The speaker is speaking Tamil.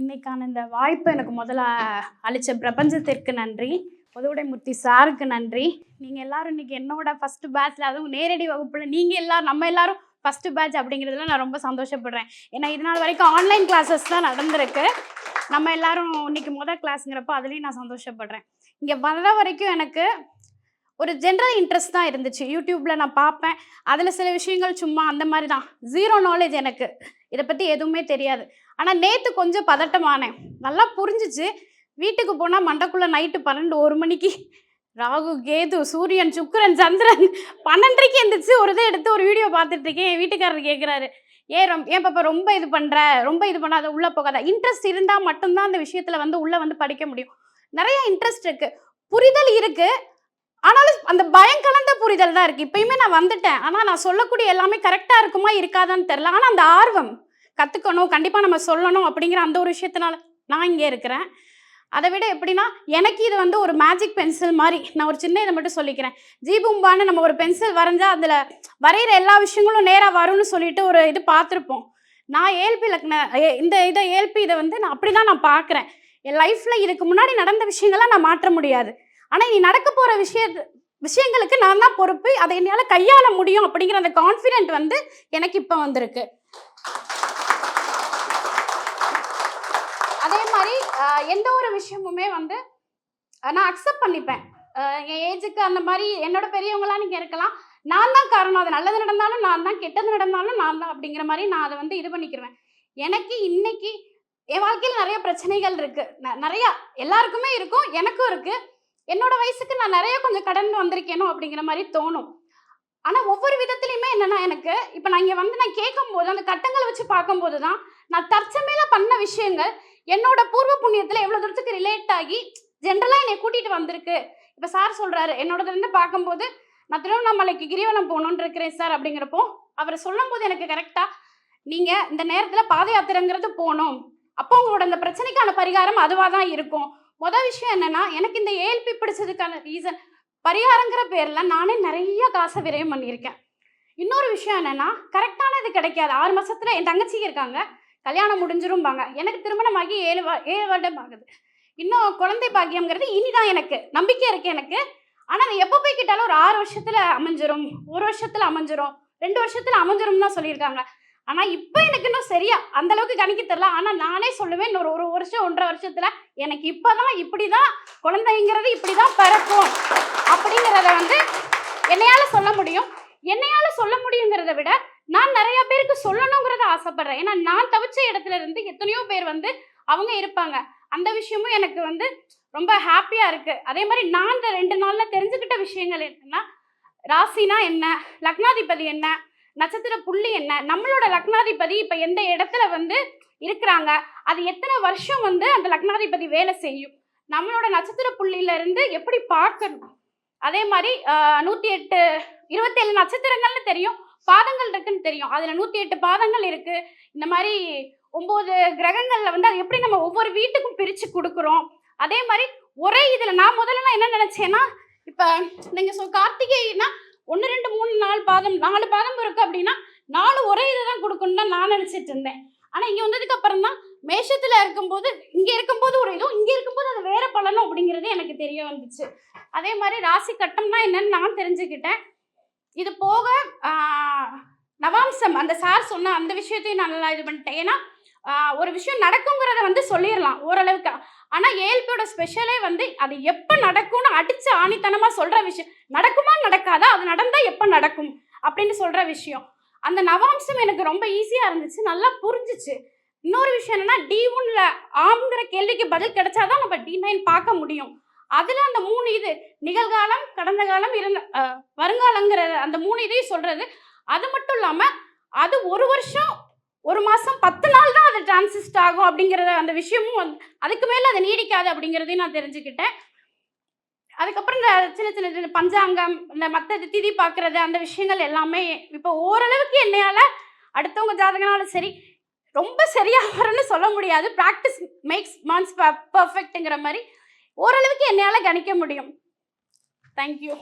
இன்னைக்கான இந்த வாய்ப்பு எனக்கு முதல்ல அழிச்ச பிரபஞ்சத்திற்கு நன்றி. பொதுவுடைமூர்த்தி சாருக்கு நன்றி. நீங்கள் எல்லாரும் இன்னைக்கு என்னோட ஃபஸ்ட்டு பேட்ச்சில் அதுவும் நேரடி வகுப்பில் நீங்கள் எல்லாரும் நம்ம எல்லாரும் ஃபஸ்ட்டு பேட்ச் அப்படிங்கிறதுல நான் ரொம்ப சந்தோஷப்படுறேன். ஏன்னா இது நாள் வரைக்கும் ஆன்லைன் கிளாஸஸ் தான் நடந்திருக்கு. நம்ம எல்லாரும் இன்னைக்கு முதல் கிளாஸுங்கிறப்போ அதுலேயும் நான் சந்தோஷப்படுறேன். இங்கே வர்ற வரைக்கும் எனக்கு ஒரு ஜென்ரல் இன்ட்ரெஸ்ட் தான் இருந்துச்சு. யூடியூப்பில் நான் பார்ப்பேன். அதில் சில விஷயங்கள் சும்மா அந்த மாதிரி தான். ஜீரோ நாலேஜ் எனக்கு. இதை பற்றி எதுவுமே தெரியாது. ஆனால் நேற்று கொஞ்சம் பதட்டமானேன். நல்லா புரிஞ்சிச்சு. வீட்டுக்கு போனால் மண்டக்குள்ளே நைட்டு பன்னெண்டு ஒரு மணிக்கு. ராகு கேது சூரியன் சுக்கரன் சந்திரன் பன்னெண்டரைக்கு எந்திரிச்சு ஒரு இதை எடுத்து ஒரு வீடியோ பார்த்துட்டு இருக்கேன். என் வீட்டுக்காரர் கேட்குறாரு ஏன் ரொம் ஏன் பாப்பா ரொம்ப இது பண்ணுற ரொம்ப இது பண்ணாத உள்ளே போகாத. இன்ட்ரெஸ்ட் இருந்தால் மட்டும்தான் அந்த விஷயத்தில் வந்து உள்ளே வந்து படிக்க முடியும். நிறைய இன்ட்ரெஸ்ட் இருக்குது புரிதல் இருக்குது ஆனாலும் அந்த பயம் கலந்த புரிதல் தான் இருக்குது இப்பயுமே நான் வந்துட்டேன். ஆனால் நான் சொல்லக்கூடிய எல்லாமே கரெக்டாக இருக்குமா இருக்காதான்னு தெரில ஆனால் அந்த ஆர்வம் கற்றுக்கணும் கண்டிப்பாக நம்ம சொல்லணும் அப்படிங்கிற அந்த ஒரு விஷயத்தினால நான் இங்கே இருக்கிறேன். அதை விட எப்படின்னா எனக்கு இது வந்து ஒரு மேஜிக் பென்சில் மாதிரி. நான் ஒரு சின்ன இதை மட்டும் சொல்லிக்கிறேன். ஜீபும்பான்னு நம்ம ஒரு பென்சில் வரைஞ்சா அதில் வரைகிற எல்லா விஷயங்களும் நேராக வரும்னு சொல்லிட்டு ஒரு இது பார்த்துருப்போம். நான் ஏல்பி லக்ன இந்த இதை ஏல்பி இதை வந்து நான் அப்படி தான் நான் பார்க்குறேன். என் லைஃப்பில் இதுக்கு முன்னாடி நடந்த விஷயங்களை நான் மாற்ற முடியாது. ஆனால் நீ நடக்க போகிற விஷய விஷயங்களுக்கு நான் தான் பொறுப்பு. அதை என்னால் கையாள முடியும் அப்படிங்கிற அந்த கான்ஃபிடென்ட் வந்து எனக்கு இப்போ வந்திருக்கு. அதே மாதிரி எந்த ஒரு விஷயமுமே வந்து நான் அக்செப்ட் பண்ணிப்பேன். என் ஏஜுக்கு அந்த மாதிரி என்னோட பெரியவங்களாம் நீங்கள் இருக்கலாம். நான் தான் காரணம். அது நல்லது நடந்தாலும் நான் தான் கெட்டது நடந்தாலும் நான் தான் அப்படிங்கிற மாதிரி நான் அதை வந்து இது பண்ணிக்கிருவேன். எனக்கு இன்னைக்கு என் வாழ்க்கையில் நிறைய பிரச்சனைகள் இருக்குது ந- எல்லாருக்குமே இருக்கும் எனக்கும் இருக்குது என்னோட வயசுக்கு நான் நிறைய கொஞ்சம் கடன் வந்திருக்கேனோ அப்படிங்கிற மாதிரி தோணும். ஆனா ஒவ்வொரு விதத்துலையுமே என்னன்னா எனக்கு இப்போ நான் இங்க வந்து நான் கேட்கும்போது அந்த கட்டங்களை வச்சு பார்க்கும்போது தான் நான் தற்சமையில பண்ண விஷயங்கள் என்னோட பூர்வ புண்ணியத்துல எவ்வளவு தூரத்துக்கு ரிலேட் ஆகி ஜென்ரலா என்னை கூட்டிட்டு வந்திருக்கு. இப்ப சார் சொல்றாரு என்னோடதுல இருந்து பார்க்கும்போது நான் திருவண்ணாமலைக்கு கிரிவலம் போகணுன்னு இருக்கிறேன் சார் அப்படிங்கிறப்போ அவர் சொல்லும்போது எனக்கு கரெக்டா நீங்க இந்த நேரத்துல பாத யாத்திரைங்கிறது போகணும். அப்போ உங்களோட அந்த பிரச்சனைக்கான பரிகாரம் அதுவாக தான் இருக்கும். மொதல் விஷயம் என்னன்னா எனக்கு இந்த ஏஎல்பி பிடிச்சதுக்கான ரீசன் பரிகாரங்கிற பேரில் நானே நிறைய காசை விரயம் பண்ணியிருக்கேன். இன்னொரு விஷயம் என்னென்னா கரெக்டான இது கிடைக்காது. ஆறு மாதத்தில் என் தங்கச்சி இருக்காங்க. கல்யாணம் முடிஞ்சிரும்பாங்க. எனக்கு திருமணமாகி ஏழு வா ஏழு வருடம் ஆகுது. இன்னும் குழந்தை பாக்கியம்ங்கிறது இனிதான் எனக்கு. நம்பிக்கை இருக்குது எனக்கு. ஆனால் அது எப்போ போய் கேட்டாலும் ஒரு ஆறு வருஷத்தில் அமைஞ்சிரும் ஒரு வருஷத்தில் அமைஞ்சிரும் ரெண்டு வருஷத்தில் அமைஞ்சிரும் தான் சொல்லியிருக்காங்க. ஆனால் இப்போ எனக்கு இன்னும் சரியா அந்த அளவுக்கு கணிக்க தெரில ஆனால் நானே சொல்லுவேன் இன்னொரு ஒரு வருஷம் ஒன்றரை வருஷத்தில் எனக்கு இப்போ தான் இப்படி தான் குழந்தைங்கிறது இப்படி தான் பிறக்கும் அப்படிங்கிறத வந்து என்னையால் சொல்ல முடியும். என்னையால் சொல்ல முடியுங்கிறத விட நான் நிறைய பேருக்கு சொல்லணுங்கிறத ஆசைப்படுறேன். ஏன்னா நான் தவிச்ச இடத்துல இருந்து எத்தனையோ பேர் வந்து அவங்க இருப்பாங்க. அந்த விஷயமும் எனக்கு வந்து ரொம்ப ஹாப்பியாக இருக்குது அதே மாதிரி நான் இந்த ரெண்டு நாளில் தெரிஞ்சுக்கிட்ட விஷயங்கள் என்னன்னா ராசினா என்ன? லக்னாதிபதி என்ன? நட்சத்திர புள்ளி என்ன? நம்மளோட லக்னாதிபதி இப்ப எந்த இடத்துல வந்து இருக்கிறாங்க? அது எத்தனை வருஷம் வந்து அந்த லக்னாதிபதி வேலை செய்யும்? நம்மளோட நட்சத்திர புள்ளியில இருந்து எப்படி பார்க்கணும்? அதே மாதிரி நூற்றி நூத்தி எட்டு இருபத்தேழு நட்சத்திரங்கள்னு தெரியும். பாதங்கள் இருக்குன்னு தெரியும். அதுல நூத்தி எட்டு பாதங்கள் இருக்கு. இந்த மாதிரி ஒன்பது கிரகங்கள்ல வந்து அது எப்படி நம்ம ஒவ்வொரு வீட்டுக்கும் பிரிச்சு கொடுக்குறோம்? அதே மாதிரி ஒரே இதுல நான் முதல்ல நான் என்ன நினைச்சேன்னா இப்ப நீங்க சொல் கார்த்திகைனா ஒன்று ரெண்டு மூணு நாலு பாதம் நாலு பாதம் இருக்குது அப்படின்னா நாலு ஒரே இதை தான் கொடுக்கணும்னு தான் நான் நினச்சிட்டு இருந்தேன். ஆனால் இங்கே வந்ததுக்கு அப்புறம் தான் மேஷத்தில் இருக்கும்போது இங்கே இருக்கும்போது ஒரு இதுவும் இங்கே இருக்கும்போது அது வேற பலனும் அப்படிங்கிறது எனக்கு தெரிய வந்துச்சு. அதே மாதிரி ராசி கட்டம்னா என்னன்னு நான் தெரிஞ்சுக்கிட்டேன். இது போக நவாம்சம் அந்த சார் சொன்ன அந்த விஷயத்தையும் நான் நல்லா இது பண்ணிட்டேன். ஏன்னா ஒரு விஷயம் நடக்குங்கிறத வந்து சொல்லிடலாம் ஓரளவுக்கு. ஆனால் ஏஎல்பியோட ஸ்பெஷலே வந்து அது எப்போ நடக்கும்னு அடிச்சு ஆணித்தனமாக சொல்கிற விஷயம். நடக்குமா நடக்காதா? அது நடந்தா எப்போ நடக்கும்? அப்படின்னு சொல்ற விஷயம். அந்த நவாம்சம் எனக்கு ரொம்ப ஈஸியா இருந்துச்சு நல்லா புரிஞ்சிச்சு. இன்னொரு விஷயம் என்னன்னா டி ஒன்ல ஆம்ங்கிற கேள்விக்கு பதில் கிடைச்சாதான் நம்ம டி நைன் பார்க்க முடியும். அதுல அந்த மூணு இது நிகழ்காலம் கடந்த காலம் இருந்த வருங்காலங்கிற அந்த மூணு இதையும் சொல்றது. அது மட்டும் இல்லாம அது ஒரு வருஷம் ஒரு மாசம் பத்து நாள் தான் அது டிரான்சிஸ்ட் ஆகும் அப்படிங்கிற அந்த விஷயமும் வந்து அதுக்கு மேல அது நீடிக்காது அப்படிங்கிறதையும் நான் தெரிஞ்சுக்கிட்டேன். அதுக்கப்புறம் இந்த சின்ன சின்ன சின்ன பஞ்சாங்கம் இந்த மற்ற திதி பார்க்குறது அந்த விஷயங்கள் எல்லாமே இப்போ ஓரளவுக்கு என்னையால அடுத்தவங்க ஜாதகனாலும் சரி ரொம்ப சரியாக வரும்னு சொல்ல முடியாது. ப்ராக்டிஸ் மேக்ஸ் மான்ஸ் பர்ஃபெக்ட்டுங்கிற மாதிரி ஓரளவுக்கு என்னையால் கணிக்க முடியும். தேங்க்யூ